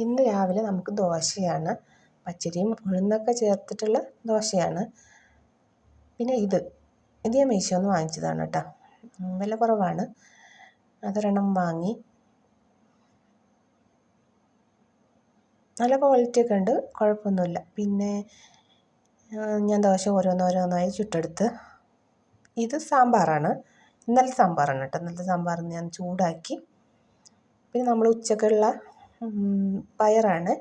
ഇന്ന് രാവിലെ നമുക്ക് ദോശയാണ് പച്ചരിയും ഉഴുന്നൊക്കെ ചേർത്തിട്ടുള്ള ദോശയാണ്. പിന്നെ ഇത് ഇത് ഞാൻ മീശോന്ന് വാങ്ങിച്ചതാണ് കേട്ടോ. വില കുറവാണ്. അതൊരെണ്ണം വാങ്ങി. നല്ല ക്വാളിറ്റി ഒക്കെ ഉണ്ട് കുഴപ്പമൊന്നുമില്ല. പിന്നെ ഞാൻ ദോശ ഓരോന്നോരോന്നായി ചുട്ടെടുത്ത്. ഇത് സാമ്പാറാണ്. ഇന്നലത്തെ സാമ്പാറാണ് കേട്ടോ. ഇന്നലത്തെ സാമ്പാർ ഞാൻ ചൂടാക്കി. പിന്നെ നമ്മൾ ഉച്ചക്കുള്ള പയറാണ്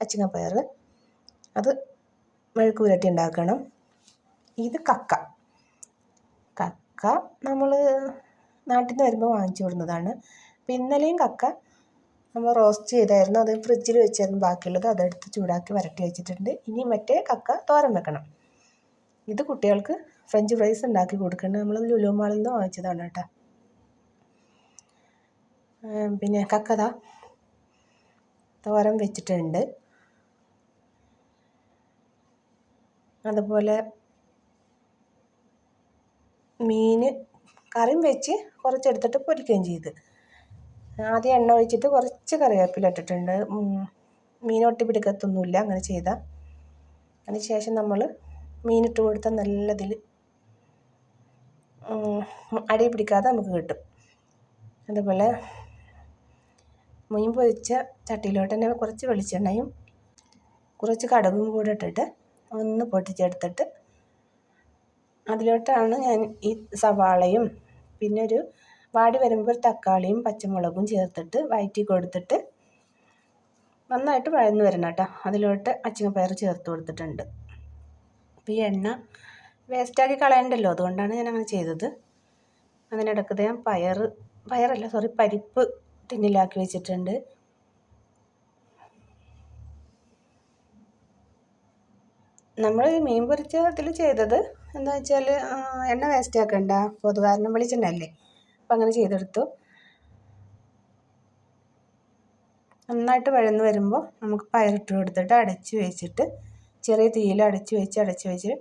അച്ചിങ്ങ പയർ അത് മെഴുക്ക് പുരട്ടി ഉണ്ടാക്കണം. ഇത് കക്ക. കക്ക നമ്മൾ നാട്ടിൽ നിന്ന് വരുമ്പോൾ വാങ്ങിച്ചു കൊടുക്കുന്നതാണ് അപ്പം ഇന്നലെയും കക്ക നമ്മൾ റോസ്റ്റ് ചെയ്തായിരുന്നു. അത് ഫ്രിഡ്ജിൽ വെച്ചായിരുന്നു ബാക്കിയുള്ളത്. അതെടുത്ത് ചൂടാക്കി വരട്ടി വെച്ചിട്ടുണ്ട്. ഇനി മറ്റേ കക്ക തോരൻ വെക്കണം. ഇത് കുട്ടികൾക്ക് ഫ്രഞ്ച് ഫ്രൈസ് ഉണ്ടാക്കി കൊടുക്കേണ്ടത് നമ്മൾ ലുലു മാളിൽ നിന്ന് വാങ്ങിച്ചതാണ് കേട്ടോ. പിന്നെ കക്കത തോരൻ വെച്ചിട്ടുണ്ട്. അതുപോലെ മീൻ കറിയും വെച്ച് കുറച്ചെടുത്തിട്ട് പൊരിക്കുകയും ചെയ്ത്. ആദ്യം എണ്ണ ഒഴിച്ചിട്ട് കുറച്ച് കറിവേപ്പില ഇട്ടിട്ടുണ്ട്. മീൻ ഒട്ടി പിടിക്കത്തൊന്നുമില്ല അങ്ങനെ ചെയ്താൽ അതിന് ശേഷം നമ്മൾ മീനിട്ട് കൊടുത്താൽ നല്ലതിൽ അടി പിടിക്കാതെ നമുക്ക് കിട്ടും. അതുപോലെ മീൻ പൊരിച്ച ചട്ടിയിലോട്ട് തന്നെ കുറച്ച് വെളിച്ചെണ്ണയും കുറച്ച് കടുകും കൂടെ ഇട്ടിട്ട് ഒന്ന് പൊട്ടിച്ചെടുത്തിട്ട് അതിലോട്ടാണ് ഞാൻ ഈ സവാളയും പിന്നെ ഒരു വാടി വരുമ്പോൾ തക്കാളിയും പച്ചമുളകും ചേർത്തിട്ട് വയറ്റി കൊടുത്തിട്ട് നന്നായിട്ട് വഴന്ന് വരണം കേട്ടോ. അതിലോട്ട് അച്ചിങ്ങപ്പയർ ചേർത്ത് കൊടുത്തിട്ടുണ്ട്. അപ്പോൾ ഈ എണ്ണ വേസ്റ്റാക്കി കളയണ്ടല്ലോ. അതുകൊണ്ടാണ് ഞാൻ അങ്ങനെ ചെയ്തത്. അതിനിടയ്ക്ക് ഞാൻ പയർ പയറല്ല സോറി പരിപ്പ് ടിന്നിലാക്കി വെച്ചിട്ടുണ്ട്. നമ്മൾ മീൻ പൊരിച്ചതിൽ ചെയ്തത് എന്താ വെച്ചാൽ എണ്ണ വേസ്റ്റ് ആക്കണ്ട. പൊതുകാരണം വിളിച്ചിട്ടുണ്ടല്ലേ അപ്പം അങ്ങനെ ചെയ്തെടുത്തു. നന്നായിട്ട് വഴന്ന് വരുമ്പോൾ നമുക്ക് പയറിട്ട് കൊടുത്തിട്ട് അടച്ച് വെച്ചിട്ട് ചെറിയ തീയിൽ അടച്ച് വെച്ച് അടച്ച് വെച്ച്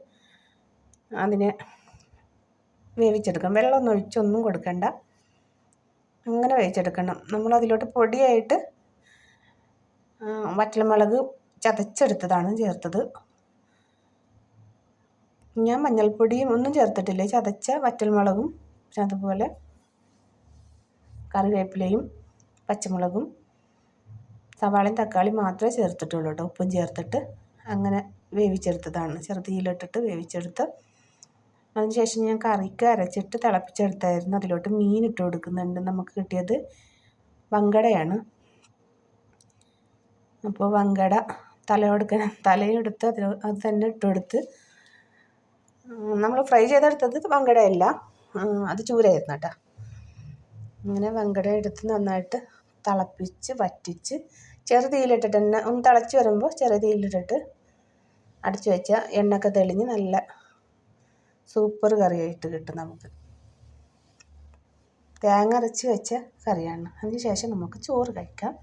അതിനെ വേവിച്ചെടുക്കാം. വെള്ളമൊന്നും ഒഴിച്ചൊന്നും കൊടുക്കണ്ട. അങ്ങനെ വേവിച്ചെടുക്കണം. നമ്മൾ അതിലോട്ട് പൊടിയായിട്ട് വറ്റൽമുളക് ചതച്ചെടുത്തതാണ് ചേർത്തത്. ഞാൻ മഞ്ഞൾപ്പൊടിയും ഒന്നും ചേർത്തിട്ടില്ല. ചതച്ച വറ്റൽമുളകും പിന്നെ അതുപോലെ കറിവേപ്പിലയും പച്ചമുളകും സവാളയും തക്കാളിയും മാത്രമേ ചേർത്തിട്ടുള്ളൂ കേട്ടോ. ഉപ്പും ചേർത്തിട്ട് അങ്ങനെ വേവിച്ചെടുത്തതാണ്. ചെറുതീയിലിട്ടിട്ട് വേവിച്ചെടുത്ത് അതിനുശേഷം ഞാൻ കറിക്ക് അരച്ചിട്ട് തിളപ്പിച്ചെടുത്തായിരുന്നു. അതിലോട്ട് മീൻ ഇട്ട് കൊടുക്കുന്നുണ്ട്. നമുക്ക് കിട്ടിയത് വങ്കടയാണ്. അപ്പോൾ വങ്കട തലയെടുക്കണം തലയെടുത്ത് അതിൽ അത് തന്നെ ഇട്ട് കൊടുത്ത് നമ്മൾ ഫ്രൈ ചെയ്തെടുത്തത് വങ്കടയല്ല. അത് ചൂരയായിരുന്നു കേട്ടോ. അങ്ങനെ വങ്കട എടുത്ത് നന്നായിട്ട് തിളപ്പിച്ച് വറ്റിച്ച് ചെറു തീയിലിട്ടിട്ട് തന്നെ ഒന്ന് തിളച്ച് വരുമ്പോൾ ചെറു തീയിലിട്ടിട്ട് അടച്ചു വെച്ചാൽ എണ്ണയൊക്കെ തെളിഞ്ഞ് നല്ല സൂപ്പർ കറിയായിട്ട് കിട്ടും നമുക്ക്. തേങ്ങ അരച്ച് വെച്ച കറിയാണ്. അതിന് ശേഷം നമുക്ക് ചോറ് കഴിക്കാം.